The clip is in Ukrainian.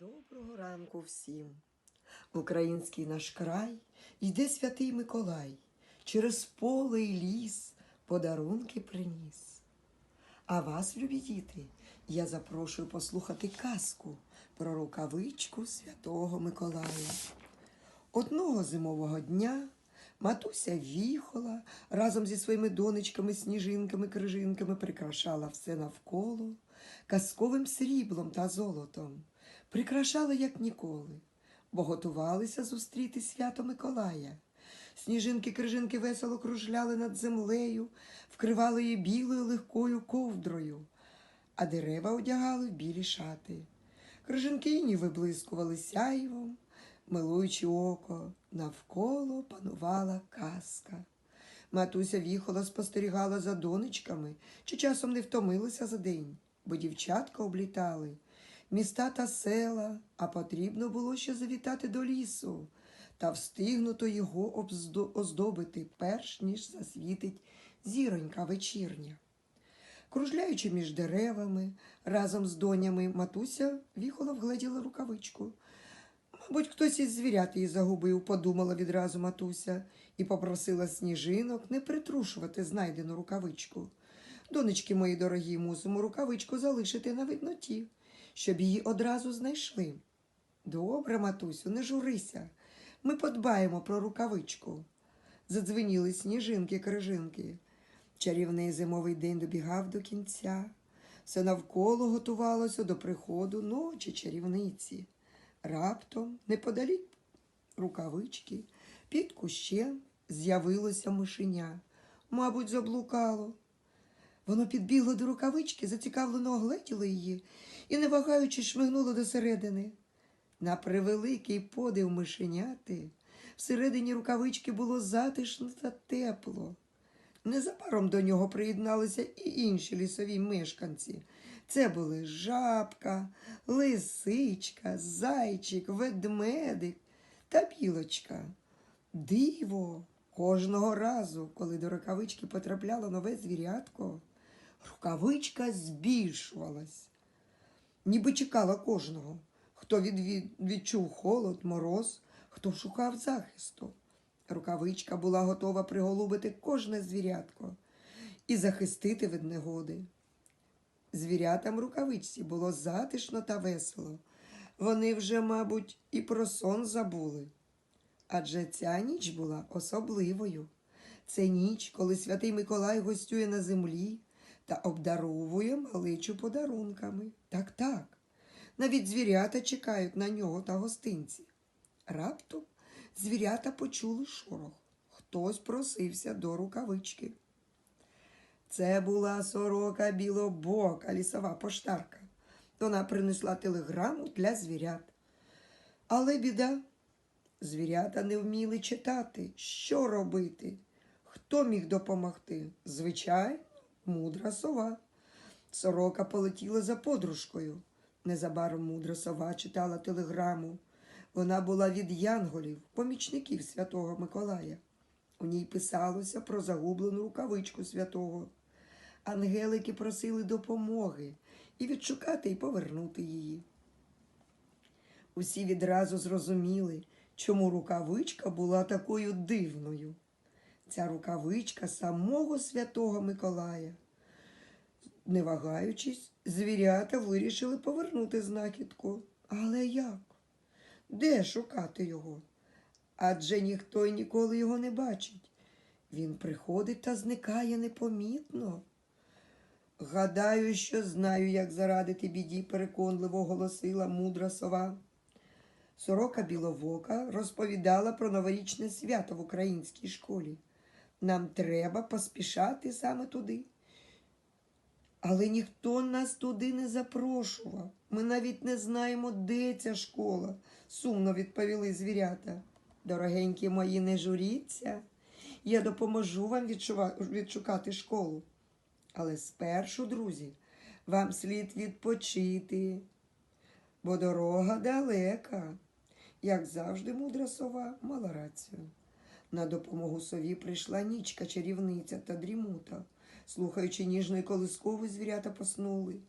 Доброго ранку всім. В український наш край йде святий Миколай, через поле і ліс подарунки приніс. А вас, любі діти, я запрошую послухати казку про рукавичку святого Миколая. Одного зимового дня матуся віхола разом зі своїми донечками, сніжинками, крижинками прикрашала все навколо казковим сріблом та золотом. Прикрашала, як ніколи, бо готувалися зустріти свято Миколая. Сніжинки крижинки весело кружляли над землею, вкривали її білою легкою ковдрою, а дерева одягали в білі шати. Крижинкині виблискували сяйвом, милуючи око, навколо панувала казка. Матуся віхола спостерігала за донечками, чи часом не втомилася за день, бо дівчатка облітали міста та села, а потрібно було ще завітати до лісу та встигнуто його оздобити, перш ніж засвітить зіронька вечірня. Кружляючи між деревами, разом з донями, матуся віхола вгледіла рукавичку. Мабуть, хтось із звірят її загубив, подумала відразу матуся, і попросила сніжинок не притрушувати знайдену рукавичку. Донечки мої дорогі, мусимо рукавичку залишити на видноті, щоб її одразу знайшли. Добре, матусю, не журися. Ми подбаємо про рукавичку. Задзвеніли сніжинки крижинки. Чарівний зимовий день добігав до кінця. Все навколо готувалося до приходу ночі чарівниці. Раптом, неподалік рукавички, під кущем з'явилося мишеня. Мабуть, заблукало. Воно підбігло до рукавички, зацікавлено огледіло її і, не вагаючись, шмигнуло до середини. На превеликий подив мишеняти всередині рукавички було затишно та тепло. Незабаром до нього приєдналися і інші лісові мешканці. Це були жабка, лисичка, зайчик, ведмедик та білочка. Диво! Кожного разу, коли до рукавички потрапляло нове звірятко, рукавичка збільшувалась, ніби чекала кожного, хто відчув холод, мороз, хто шукав захисту. Рукавичка була готова приголубити кожне звірятко і захистити від негоди. Звірятам рукавичці було затишно та весело. Вони вже, мабуть, і про сон забули. Адже ця ніч була особливою. Це ніч, коли святий Миколай гостює на землі та обдаровує маличу подарунками. Так, так. Навіть звірята чекають на нього та гостинці. Раптом звірята почули шорох. Хтось просився до рукавички. Це була сорока білобока, лісова поштарка. Вона принесла телеграму для звірят. Але біда. Звірята не вміли читати, що робити. Хто міг допомогти? Звичайно, мудра сова. Сорока полетіла за подружкою. Незабаром мудра сова читала телеграму. Вона була від янголів, помічників святого Миколая. У ній писалося про загублену рукавичку святого. Ангелики просили допомоги і відшукати і повернути її. Усі відразу зрозуміли, чому рукавичка була такою дивною. Ця рукавичка самого святого Миколая. Не вагаючись, звірята вирішили повернути знахідку. Але як? Де шукати його? Адже ніхто й ніколи його не бачить. Він приходить та зникає непомітно. Гадаю, що знаю, як зарадити біді, переконливо оголосила мудра сова. Сорока Біловока розповідала про новорічне свято в українській школі. Нам треба поспішати саме туди. Але ніхто нас туди не запрошував. Ми навіть не знаємо, де ця школа, сумно відповіли звірята. Дорогенькі мої, не журіться. Я допоможу вам відшукати школу. Але спершу, друзі, вам слід відпочити, бо дорога далека. Як завжди, мудра сова мала рацію. На допомогу сові прийшла нічка, чарівниця та дрімута. Слухаючи ніжної колискови, звірята поснули.